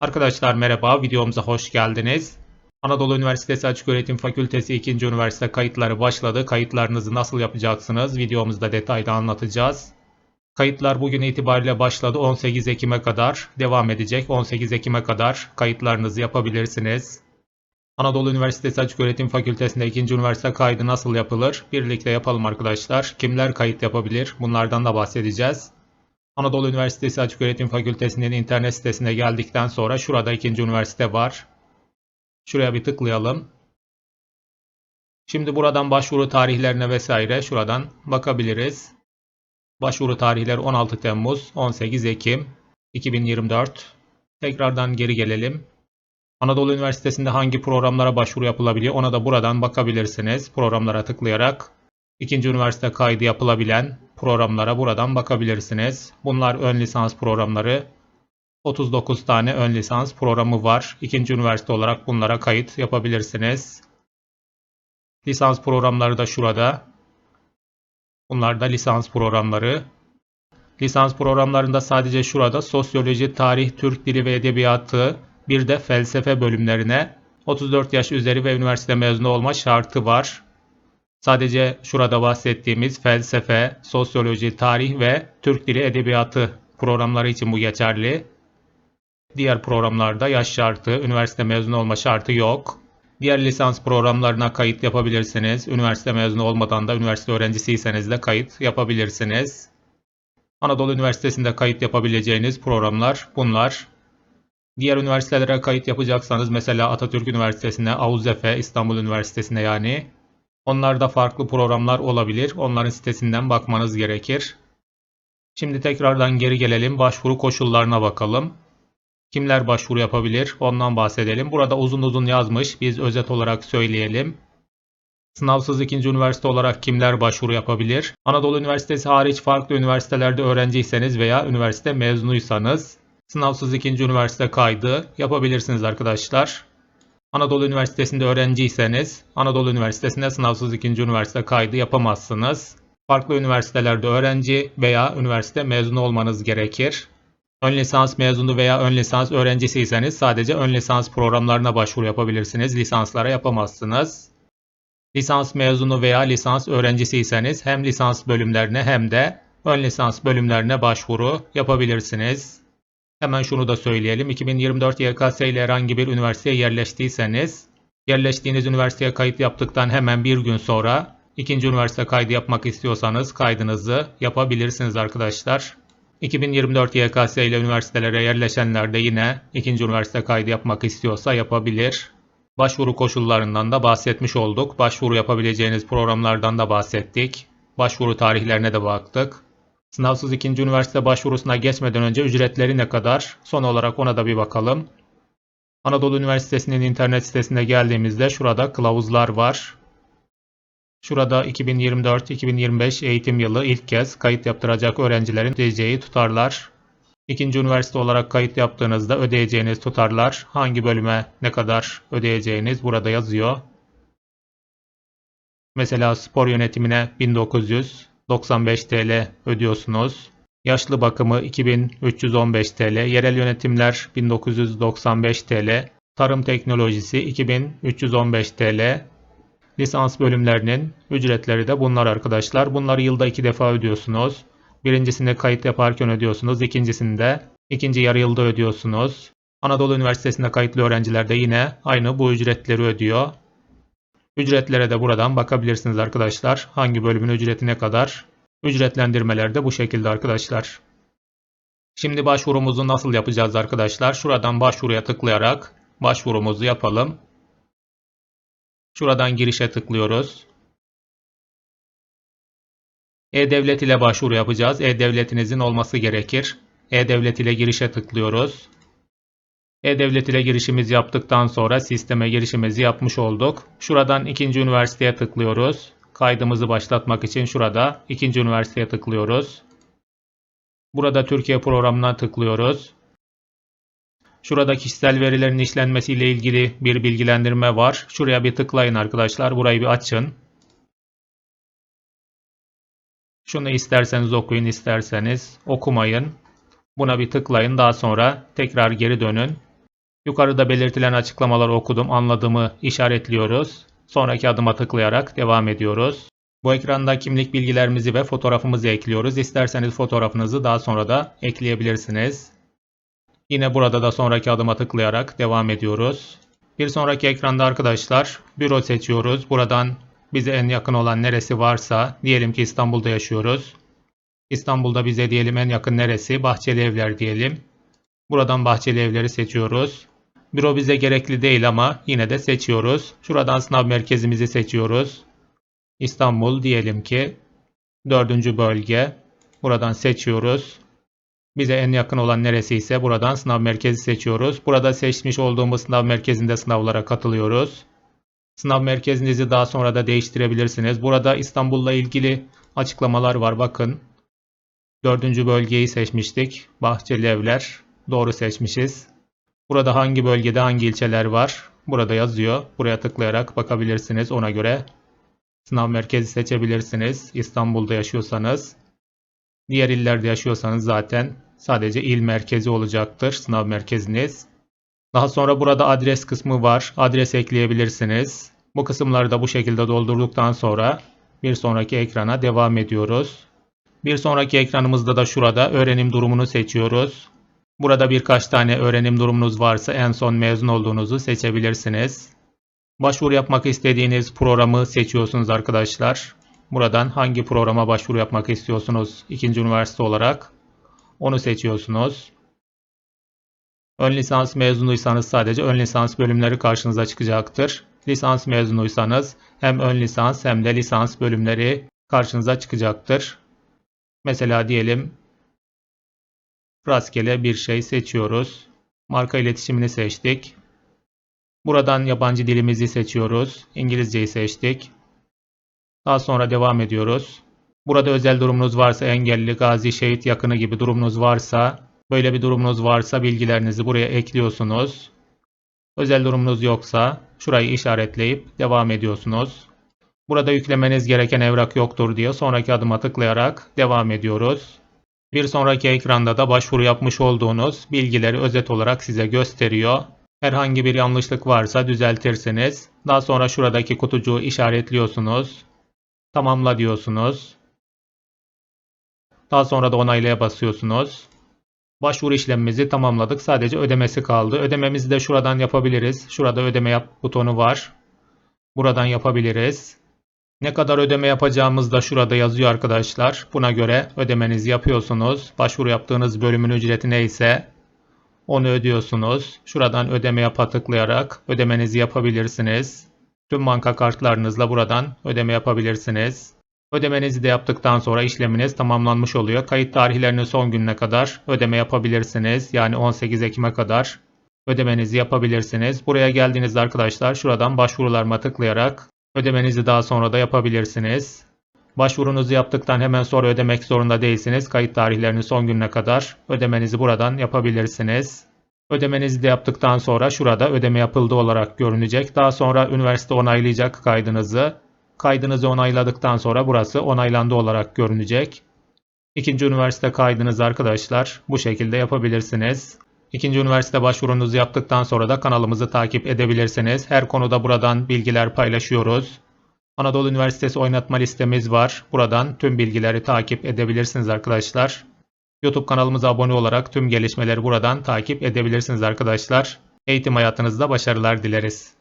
Arkadaşlar merhaba, videomuza hoş geldiniz. Anadolu Üniversitesi Açıköğretim Fakültesi 2. Üniversite kayıtları başladı. Kayıtlarınızı nasıl yapacaksınız? Videomuzda detaylı anlatacağız. Kayıtlar bugün itibariyle başladı. 18 Ekim'e kadar devam edecek. 18 Ekim'e kadar kayıtlarınızı yapabilirsiniz. Anadolu Üniversitesi Açıköğretim Fakültesi'nde 2. üniversite kaydı nasıl yapılır? Birlikte yapalım arkadaşlar. Kimler kayıt yapabilir? Bunlardan da bahsedeceğiz. Anadolu Üniversitesi Açıköğretim Fakültesi'nin internet sitesine geldikten sonra şurada ikinci üniversite var. Şuraya bir tıklayalım. Şimdi buradan başvuru tarihlerine vesaire şuradan bakabiliriz. Başvuru tarihleri 16 Temmuz, 18 Ekim 2024. Tekrardan geri gelelim. Anadolu Üniversitesi'nde hangi programlara başvuru yapılabiliyor ona da buradan bakabilirsiniz. Programlara tıklayarak ikinci üniversite kaydı yapılabilen programlara buradan bakabilirsiniz. Bunlar ön lisans programları. 39 tane ön lisans programı var. İkinci üniversite olarak bunlara kayıt yapabilirsiniz. Lisans programları da şurada. Bunlar da lisans programları. Lisans programlarında sadece şurada sosyoloji, tarih, Türk dili ve edebiyatı, bir de felsefe bölümlerine 34 yaş üzeri ve üniversite mezunu olma şartı var. Sadece şurada bahsettiğimiz felsefe, sosyoloji, tarih ve Türk dili edebiyatı programları için bu geçerli. Diğer programlarda yaş şartı, üniversite mezunu olma şartı yok. Diğer lisans programlarına kayıt yapabilirsiniz. Üniversite mezunu olmadan da üniversite öğrencisiyseniz de kayıt yapabilirsiniz. Anadolu Üniversitesi'nde kayıt yapabileceğiniz programlar bunlar. Diğer üniversitelere kayıt yapacaksanız mesela Atatürk Üniversitesi'ne, AUZEF'e, İstanbul Üniversitesi'ne yani Onlarda farklı programlar olabilir. Onların sitesinden bakmanız gerekir. Şimdi tekrardan geri gelelim. Başvuru koşullarına bakalım. Kimler başvuru yapabilir? Ondan bahsedelim. Burada uzun uzun yazmış. Biz özet olarak söyleyelim. Sınavsız ikinci üniversite olarak kimler başvuru yapabilir? Anadolu Üniversitesi hariç farklı üniversitelerde öğrenciyseniz veya üniversite mezunuysanız sınavsız ikinci üniversite kaydı yapabilirsiniz arkadaşlar. Anadolu Üniversitesi'nde öğrenciyseniz Anadolu Üniversitesi'nde sınavsız ikinci üniversite kaydı yapamazsınız. Farklı üniversitelerde öğrenci veya üniversite mezunu olmanız gerekir. Ön lisans mezunu veya ön lisans öğrencisiyseniz sadece ön lisans programlarına başvuru yapabilirsiniz. Lisanslara yapamazsınız. Lisans mezunu veya lisans öğrencisiyseniz hem lisans bölümlerine hem de ön lisans bölümlerine başvuru yapabilirsiniz. Hemen şunu da söyleyelim. 2024 YKS ile herhangi bir üniversiteye yerleştiyseniz, yerleştiğiniz üniversiteye kayıt yaptıktan hemen bir gün sonra ikinci üniversite kaydı yapmak istiyorsanız kaydınızı yapabilirsiniz arkadaşlar. 2024 YKS ile üniversitelere yerleşenler de yine ikinci üniversite kaydı yapmak istiyorsa yapabilir. Başvuru koşullarından da bahsetmiş olduk. Başvuru yapabileceğiniz programlardan da bahsettik. Başvuru tarihlerine de baktık. Sınavsız ikinci üniversite başvurusuna geçmeden önce ücretleri ne kadar? Son olarak ona da bir bakalım. Anadolu Üniversitesi'nin internet sitesine geldiğimizde şurada kılavuzlar var. Şurada 2024-2025 eğitim yılı ilk kez kayıt yaptıracak öğrencilerin ödeyeceği tutarlar. İkinci üniversite olarak kayıt yaptığınızda ödeyeceğiniz tutarlar, hangi bölüme ne kadar ödeyeceğiniz burada yazıyor. Mesela spor yönetimine 1900, 95 TL ödüyorsunuz. Yaşlı bakımı 2315 TL, yerel yönetimler 1995 TL, tarım teknolojisi 2315 TL. Lisans bölümlerinin ücretleri de bunlar arkadaşlar. Bunları yılda iki defa ödüyorsunuz. Birincisinde kayıt yaparken ödüyorsunuz. ikincisinde ikinci yarı yılda ödüyorsunuz. Anadolu Üniversitesi'nde kayıtlı öğrenciler de yine aynı bu ücretleri ödüyor. Ücretlere de buradan bakabilirsiniz arkadaşlar. Hangi bölümün ücreti ne kadar? Ücretlendirmeler de bu şekilde arkadaşlar. Şimdi başvurumuzu nasıl yapacağız arkadaşlar? Şuradan başvuruya tıklayarak başvurumuzu yapalım. Şuradan girişe tıklıyoruz. E-Devlet ile başvuru yapacağız. E-Devletinizin olması gerekir. E-Devlet ile girişe tıklıyoruz. E-Devlet ile girişimizi yaptıktan sonra sisteme girişimizi yapmış olduk. Şuradan ikinci üniversiteye tıklıyoruz. Kaydımızı başlatmak için şurada ikinci üniversiteye tıklıyoruz. Burada Türkiye programına tıklıyoruz. Şurada kişisel verilerin işlenmesiyle ilgili bir bilgilendirme var. Şuraya bir tıklayın arkadaşlar. Burayı bir açın. Şunu isterseniz okuyun, isterseniz okumayın. Buna bir tıklayın. Daha sonra tekrar geri dönün. Yukarıda belirtilen açıklamaları okudum, anladığımı işaretliyoruz. Sonraki adıma tıklayarak devam ediyoruz. Bu ekranda kimlik bilgilerimizi ve fotoğrafımızı ekliyoruz. İsterseniz fotoğrafınızı daha sonra da ekleyebilirsiniz. Yine burada da sonraki adıma tıklayarak devam ediyoruz. Bir sonraki ekranda arkadaşlar büro seçiyoruz. Buradan bize en yakın olan neresi varsa diyelim ki İstanbul'da yaşıyoruz. İstanbul'da bize diyelim en yakın neresi? Bahçeli Evler diyelim. Buradan Bahçeli Evleri seçiyoruz. Büro bize gerekli değil ama yine de seçiyoruz. Şuradan sınav merkezimizi seçiyoruz. İstanbul diyelim ki dördüncü bölge. Buradan seçiyoruz. Bize en yakın olan neresi ise buradan sınav merkezi seçiyoruz. Burada seçmiş olduğumuz sınav merkezinde sınavlara katılıyoruz. Sınav merkezinizi daha sonra da değiştirebilirsiniz. Burada İstanbul'la ilgili açıklamalar var. Bakın. Dördüncü bölgeyi seçmiştik. Bahçeli Evler. Doğru seçmişiz. Burada hangi bölgede hangi ilçeler var? Burada yazıyor. Buraya tıklayarak bakabilirsiniz. Ona göre sınav merkezi seçebilirsiniz. İstanbul'da yaşıyorsanız. Diğer illerde yaşıyorsanız zaten sadece il merkezi olacaktır sınav merkeziniz. Daha sonra burada adres kısmı var. Adres ekleyebilirsiniz. Bu kısımları da bu şekilde doldurduktan sonra bir sonraki ekrana devam ediyoruz. Bir sonraki ekranımızda da şurada öğrenim durumunu seçiyoruz. Burada birkaç tane öğrenim durumunuz varsa en son mezun olduğunuzu seçebilirsiniz. Başvuru yapmak istediğiniz programı seçiyorsunuz arkadaşlar. Buradan hangi programa başvuru yapmak istiyorsunuz ikinci üniversite olarak onu seçiyorsunuz. Ön lisans mezunuysanız sadece ön lisans bölümleri karşınıza çıkacaktır. Lisans mezunuysanız hem ön lisans hem de lisans bölümleri karşınıza çıkacaktır. Mesela diyelim rastgele bir şey seçiyoruz. Marka iletişimini seçtik. Buradan yabancı dilimizi seçiyoruz. İngilizceyi seçtik. Daha sonra devam ediyoruz. Burada özel durumunuz varsa engelli, gazi, şehit yakını gibi durumunuz varsa, böyle bir durumunuz varsa bilgilerinizi buraya ekliyorsunuz. Özel durumunuz yoksa şurayı işaretleyip devam ediyorsunuz. Burada yüklemeniz gereken evrak yoktur diye sonraki adıma tıklayarak devam ediyoruz. Bir sonraki ekranda da başvuru yapmış olduğunuz bilgileri özet olarak size gösteriyor. Herhangi bir yanlışlık varsa düzeltirsiniz. Daha sonra şuradaki kutucuğu işaretliyorsunuz. Tamamla diyorsunuz. Daha sonra da onaylaya basıyorsunuz. Başvuru işlemimizi tamamladık. Sadece ödemesi kaldı. Ödememizi de şuradan yapabiliriz. Şurada ödeme yap butonu var. Buradan yapabiliriz. Ne kadar ödeme yapacağımız da şurada yazıyor arkadaşlar. Buna göre ödemenizi yapıyorsunuz. Başvuru yaptığınız bölümün ücreti neyse onu ödüyorsunuz. Şuradan ödeme yapa tıklayarak ödemenizi yapabilirsiniz. Tüm banka kartlarınızla buradan ödeme yapabilirsiniz. Ödemenizi de yaptıktan sonra işleminiz tamamlanmış oluyor. Kayıt tarihlerinin son gününe kadar ödeme yapabilirsiniz. Yani 18 Ekim'e kadar ödemenizi yapabilirsiniz. Buraya geldiğinizde arkadaşlar şuradan başvurularıma tıklayarak ödemenizi daha sonra da yapabilirsiniz. Başvurunuzu yaptıktan hemen sonra ödemek zorunda değilsiniz. Kayıt tarihlerinin son gününe kadar ödemenizi buradan yapabilirsiniz. Ödemenizi de yaptıktan sonra şurada ödeme yapıldı olarak görünecek. Daha sonra üniversite onaylayacak kaydınızı. Kaydınızı onayladıktan sonra burası onaylandı olarak görünecek. İkinci üniversite kaydınızı arkadaşlar bu şekilde yapabilirsiniz. İkinci üniversite başvurunuzu yaptıktan sonra da kanalımızı takip edebilirsiniz. Her konuda buradan bilgiler paylaşıyoruz. Anadolu Üniversitesi oynatma listemiz var. Buradan tüm bilgileri takip edebilirsiniz arkadaşlar. YouTube kanalımıza abone olarak tüm gelişmeleri buradan takip edebilirsiniz arkadaşlar. Eğitim hayatınızda başarılar dileriz.